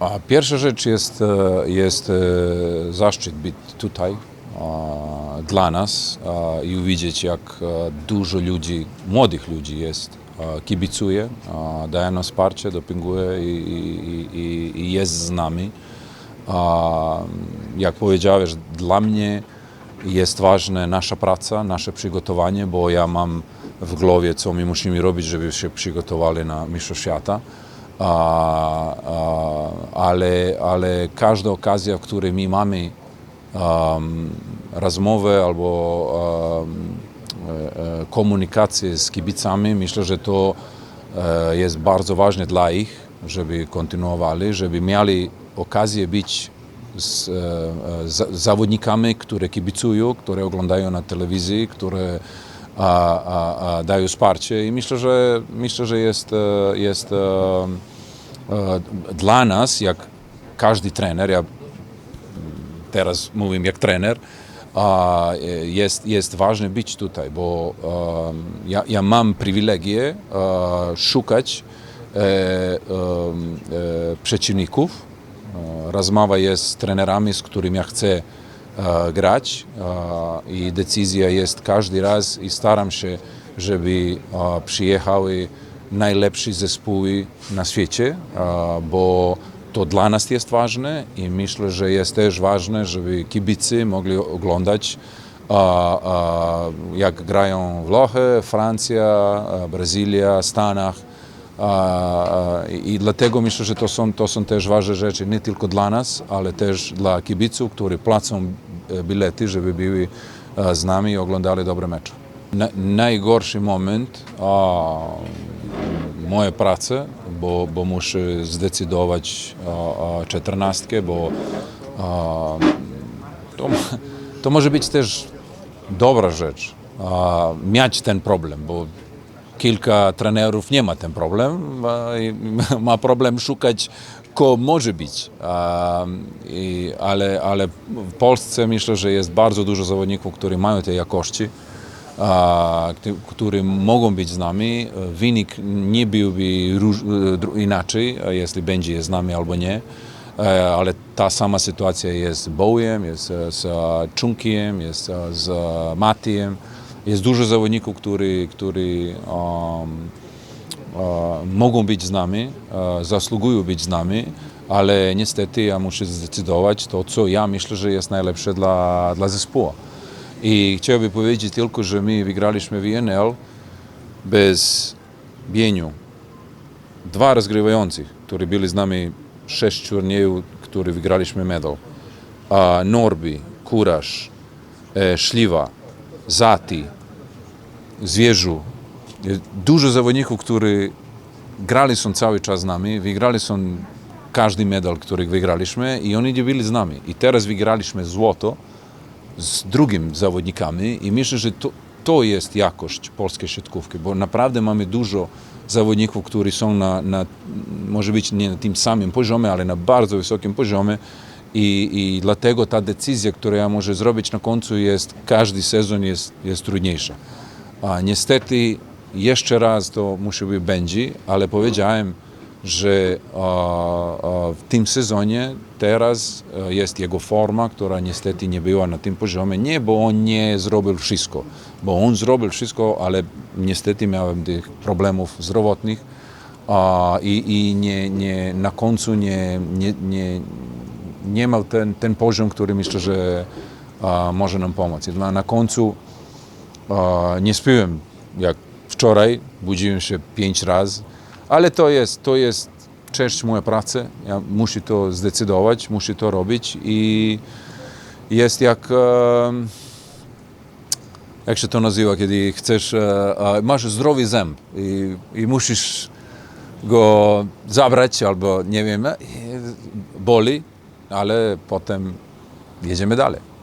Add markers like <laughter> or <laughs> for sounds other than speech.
A pierwsza rzecz jest, e, jest e, zaszczyt być tutaj dla nas i widzieć, jak e, dużo ludzi, młodych ludzi jest, kibicuje, daje nam wsparcie, dopinguje i, i, i, jest z nami. Jak powiedziałeś, dla mnie jest ważna nasza praca, nasze przygotowanie, bo ja mam w głowie, co my musimy robić, żeby się przygotowali na Mistrzostw Świata. Ale, ale każda okazja, w której my mamy um, rozmowę albo um, komunikację z kibicami, myślę, że to e, jest bardzo ważne dla ich, żeby kontynuowali, żeby mieli okazję być z za- zawodnikami, które kibicują, które oglądają na telewizji, które a, a, a dają wsparcie. I myślę, że myślę, że jest, jest dla nas, jak każdy trener, ja teraz mówię jak trener, e, jest, jest ważne być tutaj, bo e, ja, ja mam przywilegię e, szukać e, e, e, przeciwników. E, Rozmowa jest z trenerami, z którymi ja chcę e, grać e, i decyzja jest każdy raz i staram się, żeby e, przyjechały najlepsze zespoły na świecie, bo to dla nas jest ważne i myślę, że jest też ważne, żeby kibicy mogli oglądać jak grają Włochy, Francja, Brazylia, Stanach. I dlatego myślę, że to są, to są też ważne rzeczy nie tylko dla nas, ale też dla kibiców, którzy płacą e, bilety, żeby byli e, z nami i oglądali dobre mecze. Na, najgorszy moment moje prace, bo, bo muszę zdecydować a, czternastkę, bo to, to może być też dobra rzecz, mieć ten problem, bo kilka trenerów nie ma ten problem, <laughs> ma problem szukać, kto może być. Ale, ale w Polsce myślę, że jest bardzo dużo zawodników, którzy mają te jakości które mogą być z nami. Wynik nie byłby dru- inaczej, jeśli będzie z nami albo nie. E, Ale ta sama sytuacja jest z Bowiem, jest e, z e, Czunkiem, jest e, z e, Matiem. Jest dużo zawodników, którzy, którzy um, e, mogą być z nami, e, zasługują być z nami, ale niestety ja muszę zdecydować to, co ja myślę, że jest najlepsze dla, dla zespołu. I chciałbym powiedzieć tylko, że my wygraliśmy w INL bez Bieniu. Dwa rozgrywających, którzy byli z nami sześć turniejów, które wygraliśmy medal. A Norbi, Kurasz, e, Szliwa, Zati, Zwierzu. Jest Dużo zawodników, którzy grali są cały czas z nami, wygrali są każdy medal, który wygraliśmy i oni byli z nami. I teraz wygraliśmy złoto z drugim zawodnikami i myślę, że to, to jest jakość polskiej siatkówki, bo naprawdę mamy dużo zawodników, którzy są na, na, może być nie na tym samym poziomie, ale na bardzo wysokim poziomie i, i dlatego ta decyzja, którą ja może zrobić na końcu jest, każdy sezon jest, jest trudniejsza. A niestety jeszcze raz to musi być będzie, ale powiedziałem, że w tym sezonie teraz a, jest jego forma, która niestety nie była na tym poziomie. Nie, bo on nie zrobił wszystko, bo on zrobił wszystko, ale niestety miałem tych problemów zdrowotnych i, i nie, nie, na końcu nie, nie, nie, nie miał ten, ten poziom, który myślę, że może nam pomóc. Na, na końcu nie spiłem jak wczoraj, budziłem się pięć razy, ale to jest, to jest część mojej pracy. Ja muszę to zdecydować, muszę to robić i jest jak, jak się to nazywa, kiedy chcesz, e, masz zdrowy zęb i, i musisz go zabrać albo nie wiem, e, boli, ale potem jedziemy dalej.